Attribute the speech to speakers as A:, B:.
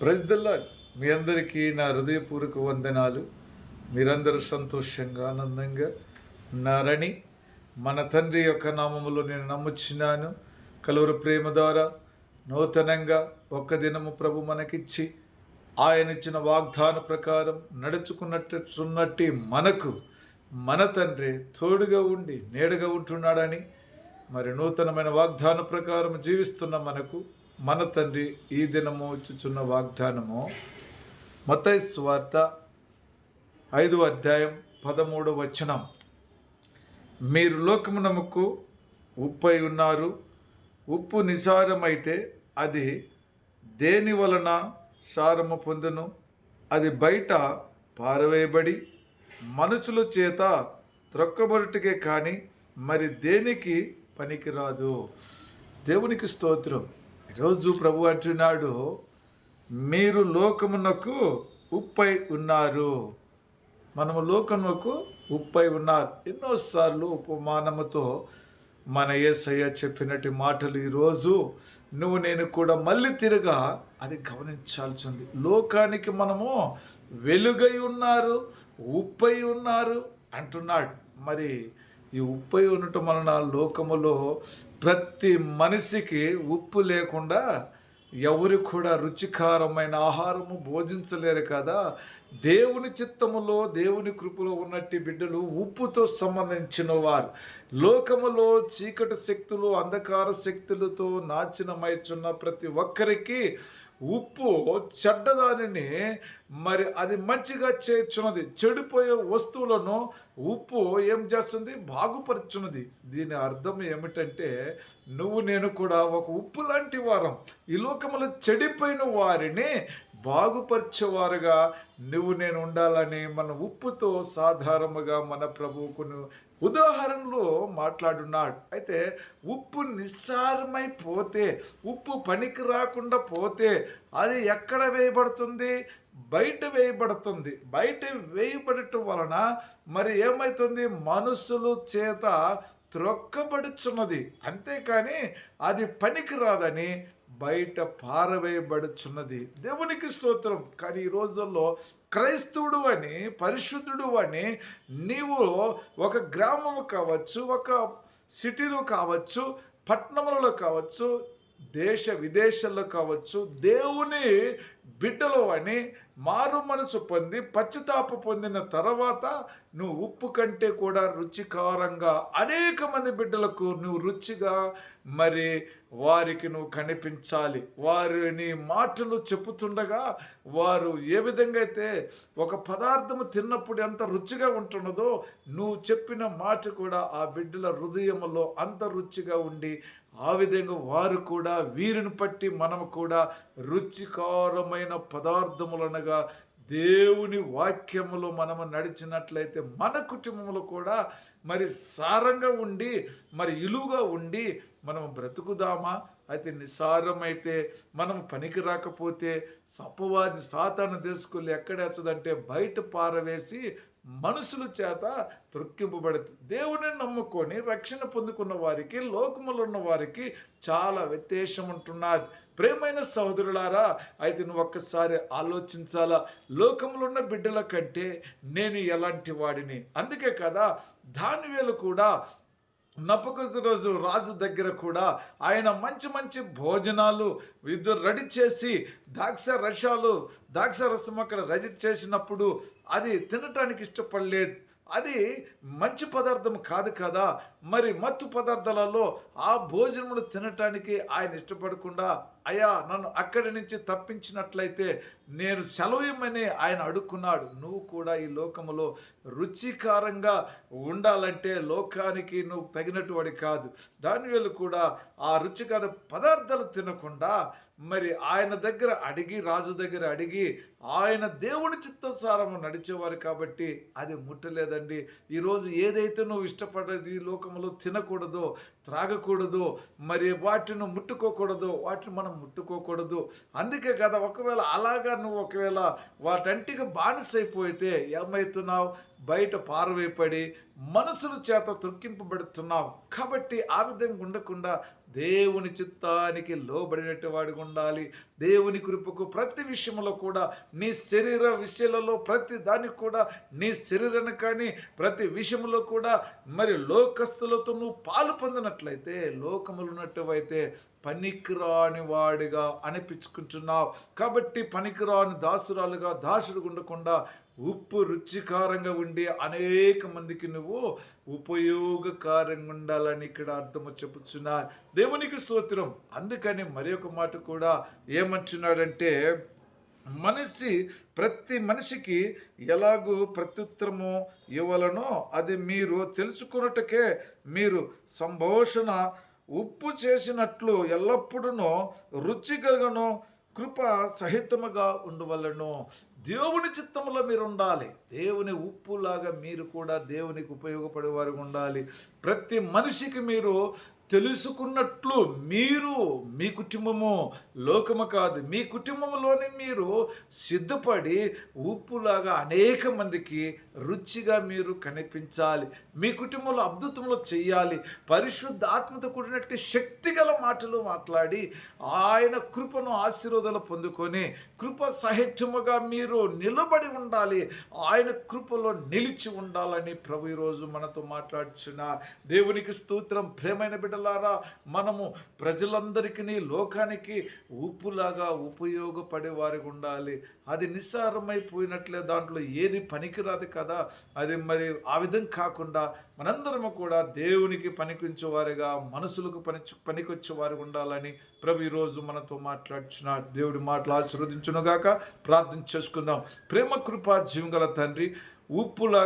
A: ప్రజల్లో మీ అందరికీ నా హృదయపూర్వక వందనాలు. మీరందరూ సంతోషంగా ఆనందంగా ఉన్నారని మన తండ్రి యొక్క నామములో నేను నమ్ముచున్నాను. కలువరు ప్రేమ ద్వారా నూతనంగా ఒక్క దినము ప్రభు మనకిచ్చి ఆయన ఇచ్చిన వాగ్దాన ప్రకారం నడుచుకున్నట్టున్నట్టి మనకు మన తండ్రి తోడుగా ఉండి నేడుగా ఉంటున్నాడని మరి నూతనమైన వాగ్దాన ప్రకారం జీవిస్తున్న మనకు మన తండ్రి ఈ దినము ఇచ్చుచున్న వాగ్దానము మతై స్వార్త ఐదు అధ్యాయం పదమూడు వచనం. మీరు లోకమునముకు ఉప్పై ఉన్నారు. ఉప్పు నిసారమైతే అది దేని వలన సారము పొందును? అది బయట పారవేయబడి మనుషుల చేత త్రొక్కబడుటకే కానీ మరి దేనికి పనికిరాదు? దేవునికి స్తోత్రం. ఈరోజు ప్రభు అంటున్నాడు మీరు లోకమునకు ఉప్పై ఉన్నారు. మనము లోకమునకు ఉప్పై ఉన్నారు. ఎన్నోసార్లు ఉపమానముతో మన ఏసయ్య చెప్పినట్టు మాటలు ఈరోజు నువ్వు నేను కూడా మళ్ళీ తిరగా అది గమనించాల్సింది. లోకానికి మనము వెలుగై ఉన్నారు ఉప్పై ఉన్నారు అంటున్నాడు. మరి ఈ ఉప్పై ఉండటం వలన లోకములో ప్రతి మనిషికి ఉప్పు లేకుండా ఎవరు కూడా రుచికరమైన ఆహారము భోజించలేరు కదా. దేవుని చిత్తములో దేవుని కృపలో ఉన్నట్టు బిడ్డలు ఉప్పుతో సంబంధించిన వారు లోకములో చీకటి శక్తులు అంధకార శక్తులతో నాచినమైచున్న ప్రతి ఒక్కరికి ఉప్పు చెడ్డదానిని మరి అది మంచిగా చేర్చున్నది. చెడిపోయే వస్తువులను ఉప్పు ఏం చేస్తుంది? బాగుపరుచున్నది. దీని అర్థం ఏమిటంటే నువ్వు నేను కూడా ఒక ఉప్పు లాంటి వారం. ఈ లోకములో చెడిపోయిన వారిని బాగుపరిచేవారుగా. నువ్వు నేను ఉండాలని మన ఉప్పుతో సాధారణంగా మన ప్రభువుకు ఉదాహరణలో మాట్లాడున్నాడు. అయితే ఉప్పు నిస్సారమైపోతే ఉప్పు పనికి రాకుండా పోతే అది ఎక్కడ వేయబడుతుంది? బయట వేయబడుతుంది. బయట వేయబడటం వలన మరి ఏమవుతుంది మనుషులు చేత త్రొక్కబడుచున్నది. అంతేకాని అది పనికి రాదని బయట పారవేయబడుచున్నది. దేవునికి స్తోత్రం. కానీ ఈ రోజుల్లో క్రైస్తవుడు అని పరిశుద్ధుడు అని నీవు ఒక గ్రామం కావచ్చు ఒక సిటీలో కావచ్చు పట్టణములలో కావచ్చు దేశ విదేశాల్లో కావచ్చు దేవుని బిడ్డలు అని మారు మనసు పొంది పశ్చితాప పొందిన తర్వాత నువ్వు ఉప్పు కంటే కూడా రుచికారంగా అనేక మంది బిడ్డలకు నువ్వు రుచిగా మరి వారికి నువ్వు కనిపించాలి. వారిని మాటలు చెప్పుతుండగా వారు ఏ విధంగా అయితే ఒక పదార్థము తిన్నప్పుడు ఎంత రుచిగా ఉంటున్నదో నువ్వు చెప్పిన మాట కూడా ఆ బిడ్డల హృదయంలో అంత రుచిగా ఉండి ఆ విధంగా వారు కూడా వీరిని పట్టి మనము కూడా రుచికరమైన పదార్థములనగా దేవుని వాక్యములో మనము నడిచినట్లయితే మన కుటుంబంలో కూడా మరి సారంగా ఉండి మరి ఇలుగా ఉండి మనం బ్రతుకుదామా? అయితే నిస్సారమైతే మనం పనికి రాకపోతే సపవాది సాతాను తెలుసుకుని ఎక్కడేచ్చదంటే బయట పారవేసి మనుషుల చేత త్రొక్కింపబడుతుంది దేవుని నమ్ముకొని రక్షణ పొందుకున్న వారికి లోకములు ఉన్న వారికి చాలా వ్యత్యాసం ఉంటున్నారు ప్రేమైన సహోదరులారా అయితే నువ్వు ఒక్కసారి ఆలోచించాలా? లోకములున్న ఉన్న బిడ్డల కంటే నేను ఎలాంటి వాడిని? అందుకే కదా దానివేలు కూడా రోజు రాజు దగ్గర కూడా ఆయన మంచి మంచి భోజనాలు ఇద్దరు రెడీ చేసి ద్రాక్ష రసాలు ద్రాక్ష రసం అక్కడ రెడీ చేసినప్పుడు అది తినటానికి ఇష్టపడలేదు. అది మంచి పదార్థం కాదు కదా. మరి మత్తు పదార్థాలలో ఆ భోజనములు తినటానికి ఆయన ఇష్టపడకుండా అయ్యా నన్ను అక్కడి నుంచి తప్పించినట్లయితే నేను సెలవుమని ఆయన అడుక్కున్నాడు. నువ్వు కూడా ఈ లోకములో రుచికారంగా ఉండాలంటే లోకానికి నువ్వు తగినటువంటి కాదు. దానివేలు కూడా ఆ రుచికర పదార్థాలు తినకుండా మరి ఆయన దగ్గర అడిగి రాజు దగ్గర అడిగి ఆయన దేవుని చిత్తసారము నడిచేవారు కాబట్టి అది ముట్టలేదండి. ఈరోజు ఏదైతే నువ్వు ఇష్టపడేది ఈ లోకంలో తినకూడదో త్రాగకూడదు మరి వాటిని ముట్టుకోకూడదు వాటిని మనం ముట్టుకోకూడదు. అందుకే కదా ఒకవేళ అలాగా నువ్వు ఒకవేళ వాటంటికి బానిసైపోయితే ఏమవుతున్నావు బయట పారవేయపడి మనసుల చేత తొక్కింపబడుతున్నావు. కాబట్టి ఆ విధంగా ఉండకుండా దేవుని చిత్తానికి లోబడినట్టు వాడిగా ఉండాలి. దేవుని కృపకు ప్రతి విషయంలో కూడా నీ శరీర విషయాలలో ప్రతి దానికి కూడా నీ శరీరాన్ని కానీ ప్రతి విషయంలో కూడా మరి లోకస్తులతో నువ్వు పాలు పొందినట్లయితే లోకములు ఉన్నట్టువైతే పనికిరాని వాడిగా అనిపించుకుంటున్నావు. కాబట్టి పనికిరాని దాసురాలుగా దాసుడు ఉండకుండా ఉప్పు రుచికారంగా ఉండి అనేక మందికి నువ్వు ఉపయోగకారంగా ఉండాలని ఇక్కడ అర్థము చెప్పుచున్నా. దేవునికి స్తోత్రం. అందుకని మరి ఒక మాట కూడా ఏమంటున్నాడంటే మనిషి ప్రతి మనిషికి ఎలాగూ ప్రత్యుత్తరము ఇవ్వాలనో అది మీరు తెలుసుకున్నట్టుకే మీరు సంభాషణ ఉప్పు చేసినట్లు ఎల్లప్పుడూ రుచి కలుగను కృప సహితముగా ఉండవలను. దేవుని చిత్తంలో మీరు ఉండాలి దేవుని ఉప్పులాగా మీరు కూడా దేవునికి ఉపయోగపడేవారు ఉండాలి. ప్రతి మనిషికి మీరు తెలుసుకున్నట్లు మీరు మీ కుటుంబము లోకము కాదు మీ కుటుంబంలోనే మీరు సిద్ధపడి ఉప్పులాగా అనేక మందికి రుచిగా మీరు కనిపించాలి. మీ కుటుంబంలో అద్భుతంలో చేయాలి. పరిశుద్ధ ఆత్మతో కూడినట్టు శక్తిగల మాటలు మాట్లాడి ఆయన కృపను ఆశీర్వాదాలు పొందుకొని కృప సహిత్యముగా మీరు నిలబడి ఉండాలి. ఆయన కృపలో నిలిచి ఉండాలని ప్రభు ఈరోజు మనతో మాట్లాడుచున్న దేవునికి స్తోత్రం. ప్రేమైన బిడ్డ బిడ్డలారా మనము ప్రజలందరికీ లోకానికి ఉప్పులాగా ఉపయోగపడే వారికి ఉండాలి. అది నిస్సారమైపోయినట్లే దాంట్లో ఏది పనికిరాదు కదా. అది మరి ఆ విధం కాకుండా మనందరము కూడా దేవునికి పనికించేవారుగా మనసులకు పని పనికొచ్చేవారు ఉండాలని ప్రభు ఈరోజు మనతో మాట్లాడుచున్న దేవుడి మాటలు ఆశీర్వదించునుగాక ప్రార్థన చేసుకుందాం. ప్రేమ కృప జీవం గల తండ్రి ఉప్పులా